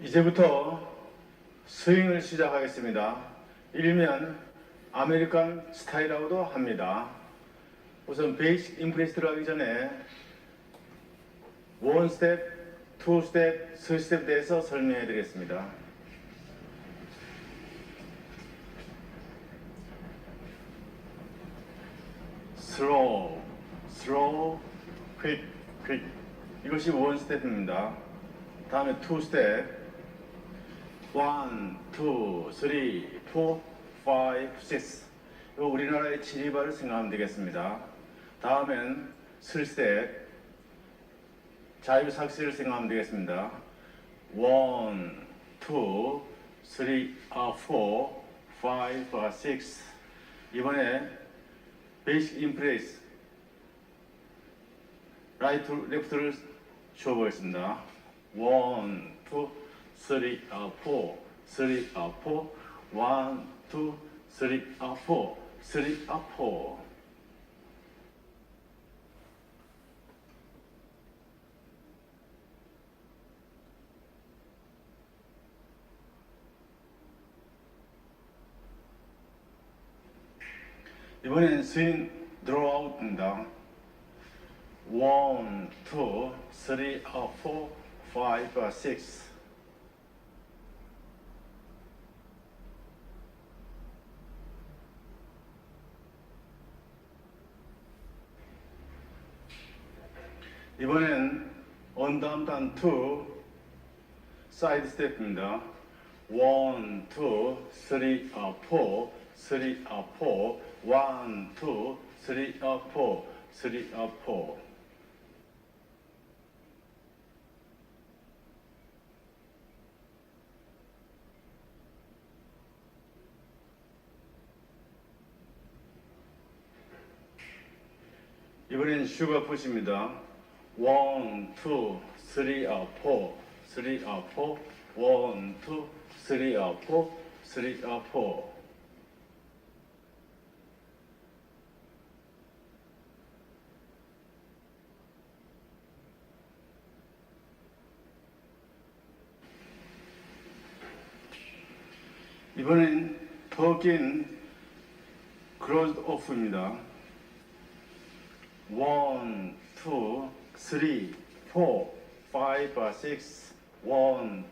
이제부터 스윙을 시작하겠습니다. 일면 아메리칸 스타일이라고도 합니다. 우선 베이직 임프레스트를 하기 전에 원 스텝, 투 스텝, 쓰리 스텝에 대해서 설명해 드리겠습니다. 슬로우, 슬로우, 퀵, 퀵. 이것이 원 스텝입니다. 다음에 투 스텝. 원, 투, 쓰리, 포, 파이브, 식스. 이거 우리나라의 지리발을 생각하면 되겠습니다. 다음엔 스텝. 자유삭시를 생각하면 되겠습니다. 원, 투, 쓰리, 아, 포, 파이브, 아, 식스. 이번에 베이직 인프레스 라이트 레프트를 쉬어보겠습니다. 원, 투, three, uh, four, three, uh, four, one, two, three, uh, four, three, uh, four. 이번엔 스윙 드로아웃입니다. 1, 2, 3, 4, 5, 6 이번엔 언담단 투 사이드 스텝입니다. 원, 투, 쓰리, 아, 포, 쓰리, 아, 포, 원, 투, 쓰리, 아, 포, 쓰리, 아, 포. 이번엔 슈가 푸시입니다. 원, 투, 쓰리, 아, 포, 쓰리, 아, 포, 원, 투, 쓰리, 아, 포, 쓰리, 아, 포. 이번엔 더 긴 크로즈 오프입니다. 원, 투, 쓰리, 포, 파이브, 아, 식스. 원,